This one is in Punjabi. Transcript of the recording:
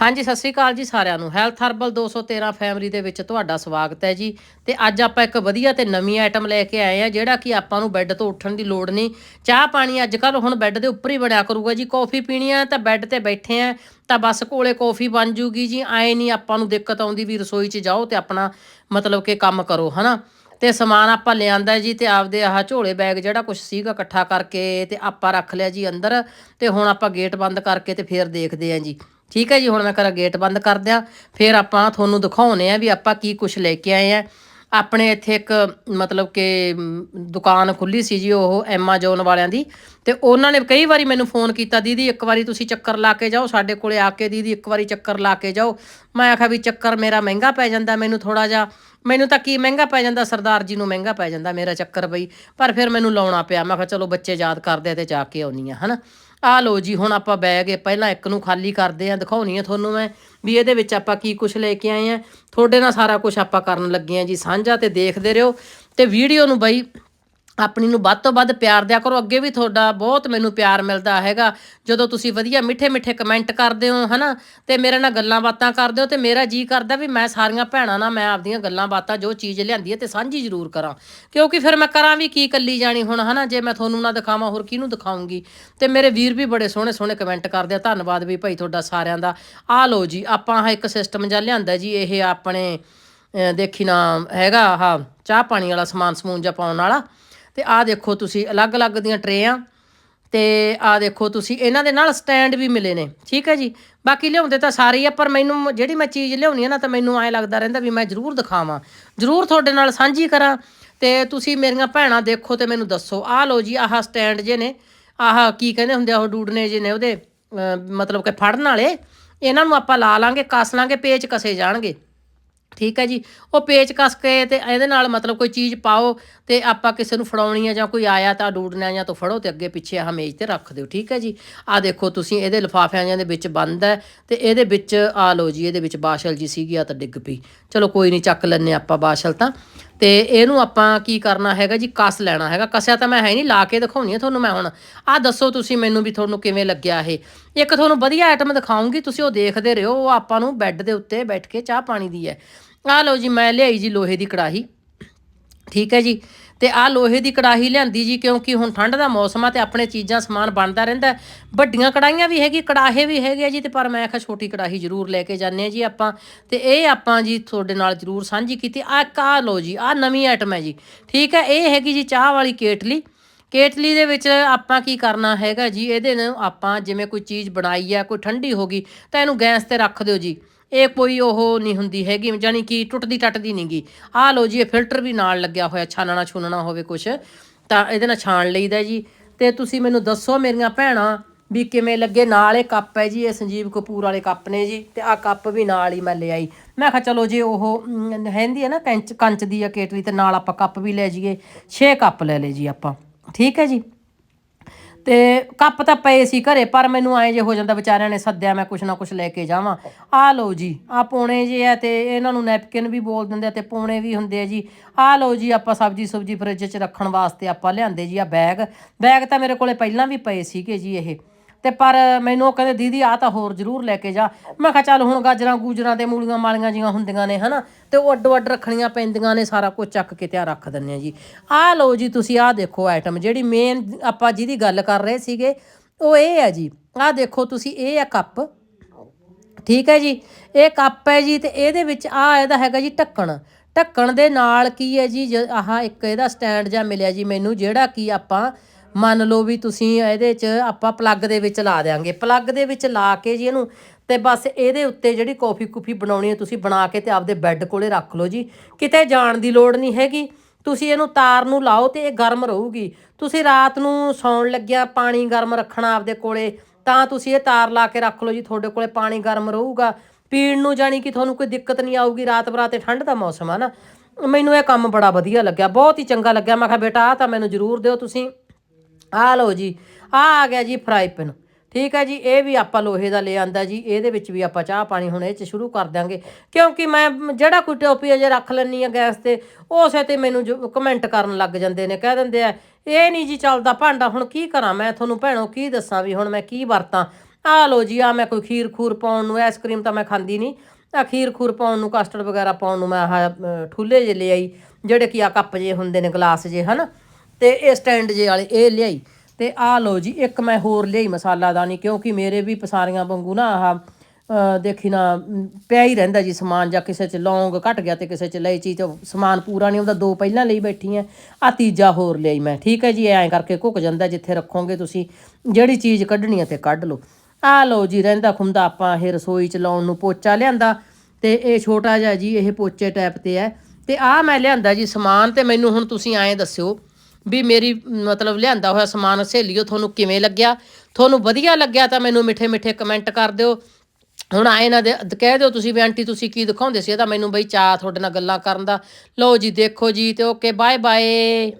ਹਾਂਜੀ, ਸਤਿ ਸ੍ਰੀ ਅਕਾਲ ਜੀ ਸਾਰਿਆਂ ਨੂੰ। ਹੈਲਥ ਹਰਬਲ 213 ਫੈਮਿਲੀ ਦੇ ਵਿੱਚ ਤੁਹਾਡਾ ਸਵਾਗਤ ਹੈ ਜੀ। ਤੇ ਅੱਜ ਆਪਾਂ ਇੱਕ ਵਧੀਆ ਤੇ ਨਵੀਂ ਆਈਟਮ ਲੈ ਕੇ ਆਏ ਆ ਜਿਹੜਾ ਕਿ ਆਪਾਂ ਨੂੰ ਬੈੱਡ ਤੋਂ ਉੱਠਣ ਦੀ ਲੋੜ ਨਹੀਂ। ਚਾਹ ਪਾਣੀ ਅੱਜ ਕੱਲ ਹੁਣ ਬੈੱਡ ਦੇ ਉੱਪਰ ਹੀ ਬਣਿਆ ਕਰੂਗਾ ਜੀ। ਕੌਫੀ ਪੀਣੀ ਆ ਤਾਂ ਬੈੱਡ ਤੇ ਬੈਠੇ ਆ, ਤਾਂ ਬਸ ਕੋਲੇ ਕੌਫੀ ਬਣ ਜੂਗੀ ਜੀ। ਐ ਨਹੀਂ ਆਪਾਂ ਨੂੰ ਦਿੱਕਤ ਆਉਂਦੀ ਵੀ ਰਸੋਈ 'ਚ ਜਾਓ ਤੇ ਆਪਣਾ ਮਤਲਬ ਕਿ ਕੰਮ ਕਰੋ, ਹਨਾ? ਤੇ ਸਮਾਨ ਆਪਾਂ ਲਿਆਂਦਾ ਜੀ ਤੇ ਆਪਦੇ ਆਹ ਝੋਲੇ ਬੈਗ ਜਿਹੜਾ ਕੁਝ ਸੀਗਾ ਇਕੱਠਾ ਕਰਕੇ ਤੇ ਆਪਾਂ ਰੱਖ ਲਿਆ ਜੀ ਅੰਦਰ। ਤੇ ਹੁਣ ਆਪਾਂ ਗੇਟ ਬੰਦ ਕਰਕੇ ਤੇ ਫੇਰ ਦੇਖਦੇ ਆਂ ਜੀ। ਠੀਕ ਹੈ ਜੀ, ਹੁਣ ਮੈਂ ਕਰਾਂ ਗੇਟ ਬੰਦ ਕਰ ਦਿਆਂ। ਫਿਰ ਆਪਾਂ ਤੁਹਾਨੂੰ ਦਿਖਾਉਨੇ ਆ ਵੀ ਆਪਾਂ ਕੀ ਕੁਝ ਲੈ ਕੇ ਆਏ ਆ। ਆਪਣੇ ਇੱਥੇ ਇੱਕ, ਮਤਲਬ ਕਿ ਦੁਕਾਨ ਖੁੱਲੀ ਸੀ ਜੀ ਉਹ ਐਮਾਜ਼ੋਨ ਵਾਲਿਆਂ ਦੀ। ਤੇ ਉਹਨਾਂ ਨੇ ਕਈ ਵਾਰੀ ਮੈਨੂੰ ਫੋਨ ਕੀਤਾ, ਦੀਦੀ, ਇੱਕ ਵਾਰੀ ਤੁਸੀਂ ਚੱਕਰ ਲਾ ਕੇ ਜਾਓ, ਸਾਡੇ ਕੋਲੇ ਆ ਕੇ ਦੀਦੀ, ਇੱਕ ਵਾਰੀ ਚੱਕਰ ਲਾ ਕੇ ਜਾਓ। ਮੈਂ ਆਖਿਆ ਵੀ ਚੱਕਰ ਮੇਰਾ ਮਹਿੰਗਾ ਪੈ ਜਾਂਦਾ ਮੈਨੂੰ ਥੋੜਾ ਜਿਹਾ। ਮੈਨੂੰ ਤਾਂ ਕੀ ਮਹਿੰਗਾ ਪੈ ਜਾਂਦਾ, ਸਰਦਾਰ ਜੀ ਨੂੰ ਮਹਿੰਗਾ ਪੈ ਜਾਂਦਾ ਮੇਰਾ ਚੱਕਰ ਬਈ। ਪਰ ਫਿਰ ਮੈਨੂੰ ਲਾਉਣਾ ਪਿਆ, ਮੈਂ ਕਿਹਾ ਚਲੋ ਬੱਚੇ ਯਾਦ ਕਰਦੇ ਆ ਤੇ ਜਾ ਕੇ ਆਉਣੀ ਆ ਹਨਾ? ਆ ਲੋ ਜੀ, ਹੁਣ ਆਪਾਂ ਬੈਗ ਇਹ ਪਹਿਲਾਂ ਇੱਕ ਨੂੰ ਖਾਲੀ ਕਰਦੇ ਆ ਦਿਖਾਉਣੀ ਆ ਤੁਹਾਨੂੰ ਮੈਂ ਵੀ ਇਹਦੇ ਵਿੱਚ ਆਪਾਂ ਕੀ ਕੁਝ ਲੈ ਕੇ ਆਏ ਆ ਤੁਹਾਡੇ ਨਾਲ ਸਾਰਾ ਕੁਝ ਆਪਾਂ ਕਰਨ ਲੱਗੇ ਆ ਜੀ, ਸਾਂਝਾ ਤੇ ਦੇਖਦੇ ਰਹੋ ਤੇ ਵੀਡੀਓ ਨੂੰ ਬਈ ਆਪਣੀ ਨੂੰ ਵੱਧ ਤੋਂ ਵੱਧ ਪਿਆਰ ਦਿਆ ਕਰੋ। ਅੱਗੇ ਵੀ ਤੁਹਾਡਾ ਬਹੁਤ ਮੈਨੂੰ ਪਿਆਰ ਮਿਲਦਾ ਹੈਗਾ। ਜਦੋਂ ਤੁਸੀਂ ਵਧੀਆ ਮਿੱਠੇ ਮਿੱਠੇ ਕਮੈਂਟ ਕਰਦੇ ਹੋ, ਹਨਾ, ਤੇ ਮੇਰੇ ਨਾਲ ਗੱਲਾਂ ਬਾਤਾਂ ਕਰਦੇ ਹੋ ਤੇ ਮੇਰਾ ਜੀ ਕਰਦਾ ਵੀ ਮੈਂ ਸਾਰੀਆਂ ਭੈਣਾਂ ਨਾਲ ਮੈਂ ਆਪਦੀਆਂ ਗੱਲਾਂ ਬਾਤਾਂ, ਜੋ ਚੀਜ਼ ਲਿਆਂਦੀ ਹੈ ਤੇ ਸਾਂਝੀ ਜ਼ਰੂਰ ਕਰਾਂ। ਕਿਉਂਕਿ ਫਿਰ ਮੈਂ ਕਰਾਂ ਵੀ ਕੀ ਕੱਲੀ ਜਾਣੀ ਹੁਣ, ਹਨਾ, ਜੇ ਮੈਂ ਤੁਹਾਨੂੰ ਨਾ ਦਿਖਾਵਾਂ, ਹੋਰ ਕਿਹਨੂੰ ਦਿਖਾਉਂਗੀ? ਤੇ ਮੇਰੇ ਵੀਰ ਵੀ ਬੜੇ ਸੋਹਣੇ ਸੋਹਣੇ ਕਮੈਂਟ ਕਰਦੇ ਆ। ਧੰਨਵਾਦ ਵੀ ਭਾਈ ਤੁਹਾਡਾ ਸਾਰਿਆਂ ਦਾ। ਆ ਲਓ ਜੀ, ਆਪਾਂ ਆਹ ਇੱਕ ਸਿਸਟਮ ਜਾਂ ਲਿਆਂਦਾ ਜੀ, ਇਹ ਆਪਣੇ ਦੇਖੀ ਨਾ, ਹੈਗਾ ਆਹ ਚਾਹ ਪਾਣੀ ਵਾਲਾ ਸਮਾਨ ਸਮੂਨ ਜਾਂ ਪਾਉਣ ਵਾਲਾ। ਤੇ ਆਹ ਦੇਖੋ ਤੁਸੀਂ ਅਲੱਗ-ਅਲੱਗ ਦੀਆਂ ਟਰੇਆਂ ਤੇ ਆਹ ਦੇਖੋ ਤੁਸੀਂ, ਇਹਨਾਂ ਦੇ ਨਾਲ ਸਟੈਂਡ ਵੀ ਮਿਲੇ ਨੇ, ਠੀਕ ਹੈ ਜੀ? ਬਾਕੀ ਲਿਆਉਂਦੇ ਤਾਂ ਸਾਰੇ ਹੀ ਆ, ਪਰ ਮੈਨੂੰ ਜਿਹੜੀ ਮੈਂ ਚੀਜ਼ ਲਿਆਉਣੀ ਆ ਨਾ ਤਾਂ ਮੈਨੂੰ ਐਂ ਲੱਗਦਾ ਰਹਿੰਦਾ ਵੀ ਮੈਂ ਜ਼ਰੂਰ ਦਿਖਾਵਾਂ। ਜ਼ਰੂਰ ਤੁਹਾਡੇ ਨਾਲ ਸਾਂਝੀ ਕਰਾਂ ਤੇ ਤੁਸੀਂ ਮੇਰੀਆਂ ਭੈਣਾਂ ਦੇਖੋ ਤੇ ਮੈਨੂੰ ਦੱਸੋ। ਆਹ ਲਓ ਜੀ, ਆਹ ਸਟੈਂਡ ਜੇ ਨੇ, ਆਹ ਕੀ ਕਹਿੰਦੇ ਹੁੰਦੇ ਆ ਉਹ ਡੂਡਨੇ ਜੇ ਨੇ ਉਹਦੇ ਮਤਲਬ ਕਿ ਫੜਨ ਵਾਲੇ, ਇਹਨਾਂ ਨੂੰ ਆਪਾਂ ਲਾ ਲਾਂਗੇ, ਕੱਸ ਲਾਂਗੇ, ਪੇਚ ਕਸੇ ਜਾਣਗੇ। ਠੀਕ ਹੈ ਜੀ? ਉਹ ਪੇਚ ਕੱਸ ਕੇ ਤੇ ਇਹਦੇ ਨਾਲ ਮਤਲਬ ਕੋਈ ਚੀਜ਼ ਪਾਓ ਤੇ ਆਪਾਂ ਕਿਸੇ ਨੂੰ ਫੜਾਉਣੀ ਆ ਜਾਂ ਕੋਈ ਆਇਆ ਤਾਂ ਡੂਡਣਾ ਜਾਂ ਤੋਂ ਫੜੋ ਤੇ ਅੱਗੇ ਪਿੱਛੇ ਆਹ ਮੇਜ਼ ਤੇ ਰੱਖ ਦਿਓ, ਠੀਕ ਹੈ ਜੀ? ਆ ਦੇਖੋ ਤੁਸੀਂ, ਇਹਦੇ ਲਿਫਾਫਿਆਂ ਦੇ ਵਿੱਚ ਬੰਦ ਹੈ ਤੇ ਇਹਦੇ ਵਿੱਚ ਆ ਲਓ ਜੀ, ਇਹਦੇ ਵਿੱਚ ਬਾਸ਼ਲ ਜੀ ਸੀਗੀ ਆ ਤਾਂ ਡਿੱਗ ਪਈ। ਚਲੋ ਕੋਈ ਨਹੀਂ, ਚੱਕ ਲੈਨੇ ਆਪਾਂ ਬਾਸ਼ਲ ਤਾਂ। ਤੇ ਇਹਨੂੰ ਆਪਾਂ ਕੀ ਕਰਨਾ ਹੈਗਾ ਜੀ? ਕਸ ਲੈਣਾ ਹੈਗਾ। ਕਸਿਆ ਤਾਂ ਮੈਂ ਹੈ ਨਹੀਂ, ਲਾ ਕੇ ਦਿਖਾਉਣੀ ਹੈ ਤੁਹਾਨੂੰ ਮੈਂ ਹੁਣ। ਆ ਦੱਸੋ ਤੁਸੀਂ ਮੈਨੂੰ ਵੀ ਤੁਹਾਨੂੰ ਕਿਵੇਂ ਲੱਗਿਆ ਇਹ। ਇੱਕ ਤੁਹਾਨੂੰ ਵਧੀਆ ਆਈਟਮ ਦਿਖਾਉਂਗੀ, ਤੁਸੀਂ ਉਹ ਦੇਖਦੇ ਰਹੋ। ਉਹ ਆਪਾਂ ਨੂੰ ਬੈੱਡ ਦੇ ਉੱਤੇ ਬੈਠ ਕੇ ਚਾਹ ਪਾਣੀ ਦੀ ਹੈ। ਆ ਲਓ ਜੀ, ਮੈਂ ਲਿਆਈ ਜੀ ਲੋਹੇ ਦੀ ਕੜਾਹੀ। ਠੀਕ ਹੈ ਜੀ। ਤੇ ਆ ਲੋਹੇ ਦੀ ਕੜਾਹੀ ਲਿਆਂਦੀ ਜੀ, ਕਿਉਂਕਿ ਹੁਣ ਠੰਡ ਦਾ ਮੌਸਮ ਆ ਤੇ ਆਪਣੇ ਚੀਜ਼ਾਂ ਸਮਾਨ ਬਣਦਾ ਰਹਿੰਦਾ ਵੱਡੀਆਂ ਕੜਾਹੀਆਂ ਵੀ ਹੈਗੀ, ਕੜਾਹੇ ਵੀ ਹੈਗੇ ਆ ਜੀ, ਤੇ ਪਰ ਮੈਂ ਆਖਿਆ ਛੋਟੀ ਕੜਾਹੀ ਜ਼ਰੂਰ ਲੈ ਕੇ ਜਾਂਦੇ ਆ ਜੀ ਆਪਾਂ। ਤੇ ਇਹ ਆਪਾਂ ਜੀ ਤੁਹਾਡੇ ਨਾਲ ਜ਼ਰੂਰ ਸਾਂਝੀ ਕੀਤੀ। ਆ ਕਾ ਲਓ ਜੀ ਆ ਨਵੀਂ ਆਈਟਮ ਹੈ ਜੀ। ਠੀਕ ਹੈ, ਇਹ ਹੈਗੀ ਜੀ ਚਾਹ ਵਾਲੀ ਕੇਟਲੀ। ਕੇਟਲੀ ਦੇ ਵਿੱਚ ਆਪਾਂ ਕੀ ਕਰਨਾ ਹੈਗਾ ਜੀ, ਇਹਦੇ ਨੂੰ ਆਪਾਂ ਜਿਵੇਂ ਕੋਈ ਚੀਜ਼ ਬਣਾਈ ਆ, ਕੋਈ ਠੰਡੀ ਹੋ ਗਈ, ਤਾਂ ਇਹਨੂੰ ਗੈਸ ਤੇ ਰੱਖ ਦਿਓ ਜੀ। ਇਹ ਕੋਈ ਉਹ ਨਹੀਂ ਹੁੰਦੀ ਹੈਗੀ ਜਾਨੀ ਕਿ ਟੁੱਟਦੀ ਟੱਟਦੀ ਨਹੀਂਗੀ ਆਹ ਲਓ ਜੀ, ਇਹ ਫਿਲਟਰ ਵੀ ਨਾਲ ਲੱਗਿਆ ਹੋਇਆ, ਛਾਨਣਾ ਛੁਨਣਾ ਹੋਵੇ ਕੁਛ, ਤਾਂ ਇਹਦੇ ਨਾਲ ਛਾਣ ਲਈਦਾ ਜੀ। ਤੇ ਤੁਸੀਂ ਮੈਨੂੰ ਦੱਸੋ ਮੇਰੀਆਂ ਭੈਣਾਂ ਵੀ ਕਿਵੇਂ ਲੱਗੇ? ਨਾਲ ਇਹ ਕੱਪ ਹੈ ਜੀ, ਇਹ ਸੰਜੀਵ ਕਪੂਰ ਵਾਲੇ ਕੱਪ ਨੇ ਜੀ, ਤੇ ਆਹ ਕੱਪ ਵੀ ਨਾਲ ਹੀ ਮੈਂ ਲੈ ਆਈ। ਮੈਂ ਕਿਹਾ ਚਲੋ ਜੇ, ਉਹ ਹੈਂਦੀ ਹੈ ਨਾ, ਕੰਚ ਕੰਚ ਦੀ ਆ ਕੇਟਲੀ, ਤੇ ਨਾਲ ਆਪਾਂ ਕੱਪ ਵੀ ਲੈ ਜਾਈਏ। 6 ਕੱਪ ਲੈ ਲਏ ਜੀ ਆਪਾਂ। ਠੀਕ ਹੈ ਜੀ? ਤੇ ਕੱਪ ਤਾਂ ਪਏ ਸੀ ਘਰੇ, ਪਰ ਮੈਨੂੰ ਐਂ ਜੇ ਹੋ ਜਾਂਦਾ ਵਿਚਾਰਿਆਂ ਨੇ ਸੱਦਿਆ, ਮੈਂ ਕੁਛ ਨਾ ਕੁਛ ਲੈ ਕੇ ਜਾਵਾਂ। ਆ ਲਓ ਜੀ ਆ ਪੋਣੇ ਜੇ ਆ ਤੇ ਇਹਨਾਂ ਨੂੰ ਨੈਪਕਿਨ ਵੀ ਬੋਲ ਦਿੰਦੇ ਆ ਤੇ ਪੋਣੇ ਵੀ ਹੁੰਦੇ ਆ ਜੀ। ਆ ਲਓ ਜੀ, ਆਪਾਂ ਸਬਜੀ ਸੁਬਜੀ ਫਰਿੱਜ 'ਚ ਰੱਖਣ ਵਾਸਤੇ ਆਪਾਂ ਲਿਆਂਦੇ ਜੀ ਆ ਬੈਗ। ਬੈਗ ਤਾਂ ਮੇਰੇ ਕੋਲੇ ਪਹਿਲਾਂ ਵੀ ਪਏ ਸੀਗੇ ਜੀ ਇਹ। ਤੇ ਪਰ ਮੈਨੂੰ ਉਹ ਕਹਿੰਦੇ, ਦੀਦੀ ਆ ਤਾਂ ਹੋਰ ਜ਼ਰੂਰ ਲੈ ਕੇ ਜਾ। ਮੈਂ ਕਿਹਾ, ਚੱਲ ਹੁਣ ਗਾਜਰਾਂ ਗੂਜਰਾਂ ਤੇ ਮੂਲੀਆਂ ਮਾਲੀਆਂ ਜੀਆਂ ਹੁੰਦੀਆਂ ਨੇ, ਹਨਾ? ਤੇ ਉਹ ਅੱਡੋ ਅੱਡ ਰੱਖਣੀਆਂ ਪੈਂਦੀਆਂ ਨੇ, ਸਾਰਾ ਕੁਝ ਚੱਕ ਕੇ ਤਿਆਰ ਰੱਖ ਦਿੰਨੇ ਆ ਜੀ। ਆਹ ਲਓ ਜੀ, ਤੁਸੀਂ ਆਹ ਦੇਖੋ ਆਈਟਮ ਜਿਹੜੀ ਮੇਨ ਆਪਾਂ ਜਿਹਦੀ ਗੱਲ ਕਰ ਰਹੇ ਸੀਗੇ, ਉਹ ਇਹ ਹੈ ਜੀ। ਆਹ ਦੇਖੋ ਤੁਸੀਂ, ਇਹ ਆ ਕੱਪ। ਠੀਕ ਹੈ ਜੀ? ਇਹ ਕੱਪ ਹੈ ਜੀ, ਤੇ ਇਹਦੇ ਵਿੱਚ ਆ ਇਹਦਾ ਹੈਗਾ ਜੀ ਢੱਕਣ। ਢੱਕਣ ਦੇ ਨਾਲ ਕੀ ਹੈ ਜੀ, ਜ- ਆਹ ਇੱਕ ਇਹਦਾ ਸਟੈਂਡ ਜਾਂ ਮਿਲਿਆ ਜੀ ਮੈਨੂੰ, ਜਿਹੜਾ ਕੀ ਆਪਾਂ ਮੰਨ ਲਓ ਵੀ ਤੁਸੀਂ ਇਹਦੇ 'ਚ ਆਪਾਂ ਪਲੱਗ ਦੇ ਵਿੱਚ ਲਾ ਦੇਾਂਗੇ ਪਲੱਗ ਦੇ ਵਿੱਚ ਲਾ ਕੇ ਜੀ ਇਹਨੂੰ ਤੇ ਬਸ ਇਹਦੇ ਉੱਤੇ ਜਿਹੜੀ ਕੌਫੀ ਕੁਫੀ ਬਣਾਉਣੀ ਹੈ ਤੁਸੀਂ ਬਣਾ ਕੇ ਤੇ ਆਪਦੇ ਬੈੱਡ ਕੋਲੇ ਰੱਖ ਲਓ ਜੀ। ਕਿਤੇ ਜਾਣ ਦੀ ਲੋੜ ਨਹੀਂ ਹੈਗੀ। ਤੁਸੀਂ ਇਹਨੂੰ ਤਾਰ ਨੂੰ ਲਾਓ ਤੇ ਇਹ ਗਰਮ ਰਹੂਗੀ। ਤੁਸੀਂ ਰਾਤ ਨੂੰ ਸੌਣ ਲੱਗਿਆ ਪਾਣੀ ਗਰਮ ਰੱਖਣਾ ਆਪਦੇ ਕੋਲੇ, ਤਾਂ ਤੁਸੀਂ ਇਹ ਤਾਰ ਲਾ ਕੇ ਰੱਖ ਲਓ ਜੀ, ਤੁਹਾਡੇ ਕੋਲੇ ਪਾਣੀ ਗਰਮ ਰਹੂਗਾ। ਪੀਣ ਨੂੰ ਜਾਣੀ ਕਿ ਤੁਹਾਨੂੰ ਕੋਈ ਦਿੱਕਤ ਨਹੀਂ ਆਊਗੀ, ਰਾਤ ਬਰਾਤੇ ਠੰਡ ਦਾ ਮੌਸਮ ਆ ਨਾ। ਮੈਨੂੰ ਇਹ ਕੰਮ ਬੜਾ ਵਧੀਆ ਲੱਗਿਆ, ਬਹੁਤ ਹੀ ਚੰਗਾ ਲੱਗਿਆ। ਮੈਂ ਕਿਹਾ, ਬੇਟਾ ਆ ਤਾਂ ਮੈਨੂੰ ਜ਼ਰੂਰ ਦਿਓ ਤੁਸੀਂ। ਆ ਲਓ ਜੀ ਆ ਆ ਗਿਆ ਜੀ ਫਰਾਈ ਪੈਨ। ਠੀਕ ਹੈ ਜੀ ਇਹ ਵੀ ਆਪਾਂ ਲੋਹੇ ਦਾ ਲੈ ਆਂਦਾ ਜੀ ਇਹਦੇ ਵਿੱਚ ਵੀ ਆਪਾਂ ਚਾਹ ਪਾਣੀ ਹੁਣ ਇਹ ਚ ਸ਼ੁਰੂ ਕਰ ਦਾਂਗੇ ਕਿਉਂਕਿ ਮੈਂ ਜਿਹੜਾ ਕੋਈ ਟੋਪੀ ਅਜੇ ਰੱਖ ਲੈਣੀ ਆ ਗੈਸ ਤੇ ਉਸੇ ਤੇ ਮੈਨੂੰ ਕਮੈਂਟ ਕਰਨ ਲੱਗ ਜਾਂਦੇ ਨੇ ਕਹਿ ਦਿੰਦੇ ਆ ਇਹ ਨਹੀਂ ਜੀ ਚੱਲਦਾ ਭਾਂਡਾ ਹੁਣ ਕੀ ਕਰਾਂ ਮੈਂ ਤੁਹਾਨੂੰ ਭੈਣੋ ਕੀ ਦੱਸਾਂ ਵੀ ਹੁਣ ਮੈਂ ਕੀ ਵਰਤਾਂ? ਆ ਲੋ ਜੀ ਆ ਮੈਂ ਕੋਈ ਖੀਰ ਖੂਰ ਪਾਉਣ ਨੂੰ ਆਈਸਕ੍ਰੀਮ ਤਾਂ ਮੈਂ ਖਾਂਦੀ ਨਹੀਂ। ਆ ਖੀਰ ਖੂਰ ਪਾਉਣ ਨੂੰ ਕਸਟਰਡ ਵਗੈਰਾ ਪਾਉਣ ਨੂੰ ਮੈਂ ਆਹ ਅ, ਠੁੱਲੇ ਜੇ ਲਿਆਈ ਜਿਹੜੇ ਕਿ ਆ ਕੱਪ ਜੇ ਹੁੰਦੇ ਨੇ ਗਲਾਸ ਜੇ ਹਨਾ? ਤੇ ਇਹ ਸਟੈਂਡ ਜੇ ਵਾਲੇ, ਇਹ ਲਿਆਈ। ਤੇ ਆ ਲਓ ਜੀ, ਇੱਕ ਮੈਂ ਹੋਰ ਲਿਆਈ ਮਸਾਲਾਦਾਨੀ, ਕਿਉਂਕਿ ਮੇਰੇ ਵੀ ਪਸਾਰੀਆਂ ਵਾਂਗੂ ਨਾ ਆਹ ਦੇਖੀ ਨਾ ਪਿਆ ਹੀ ਰਹਿੰਦਾ ਜੀ ਸਮਾਨ, ਜਾਂ ਕਿਸੇ ਚ ਲੌਂਗ ਘਟ ਗਿਆ ਤੇ ਕਿਸੇ ਚ ਇਲਾਇਚੀ ਤੇ ਸਮਾਨ ਪੂਰਾ ਨਹੀਂ ਹੁੰਦਾ ਦੋ ਪਹਿਲਾਂ ਲਈ ਬੈਠੀ ਆ। ਆ ਤੀਜਾ ਹੋਰ ਲਿਆਈ ਮੈਂ, ਠੀਕ ਹੈ ਜੀ ਐਂ ਕਰਕੇ ਘੁੱਕ ਜਾਂਦਾ ਜਿੱਥੇ ਰੱਖੋਗੇ ਤੁਸੀਂ, ਜਿਹੜੀ ਚੀਜ਼ ਕੱਢਣੀ ਹੈ ਤੇ ਕੱਢ ਲਓ। ਆ ਲਓ ਜੀ, ਰਹਿੰਦਾ ਖੁੰਦਾ ਆਪਾਂ ਇਹ ਰਸੋਈ ਚ ਲਾਉਣ ਨੂੰ ਪੋਚਾ ਲਿਆਂਦਾ, ਤੇ ਇਹ ਛੋਟਾ ਜਿਹਾ ਜੀ, ਇਹ ਪੋਚੇ ਟਾਈਪ ਤੇ ਹੈ। ਤੇ ਆ ਮੈਂ ਲਿਆਂਦਾ ਜੀ ਸਮਾਨ, ਤੇ ਮੈਨੂੰ ਹੁਣ ਤੁਸੀਂ ਐਂ ਦੱਸਿਓ ਵੀ ਮੇਰੀ ਮਤਲਬ ਲਿਆਂਦਾ ਹੋਇਆ ਸਮਾਨ, ਸਹੇਲੀਓ, ਤੁਹਾਨੂੰ ਕਿਵੇਂ ਲੱਗਿਆ? ਤੁਹਾਨੂੰ ਵਧੀਆ ਲੱਗਿਆ ਤਾਂ ਮੈਨੂੰ ਮਿੱਠੇ ਮਿੱਠੇ ਕਮੈਂਟ ਕਰ ਦਿਓ। ਹੁਣ ਆਏ ਨਾ ਦੇ ਕਹਿ ਦਿਓ ਤੁਸੀਂ ਵੀ, ਆਂਟੀ, ਤੁਸੀਂ ਕੀ ਦਿਖਾਉਂਦੇ ਸੀ? ਇਹ ਤਾਂ ਮੈਨੂੰ ਬਈ ਚਾਹ ਤੁਹਾਡੇ ਨਾਲ ਗੱਲਾਂ ਕਰਨ ਦਾ। ਲਓ ਜੀ, ਦੇਖੋ ਜੀ ਤੇ ਓਕੇ ਬਾਏ ਬਾਏ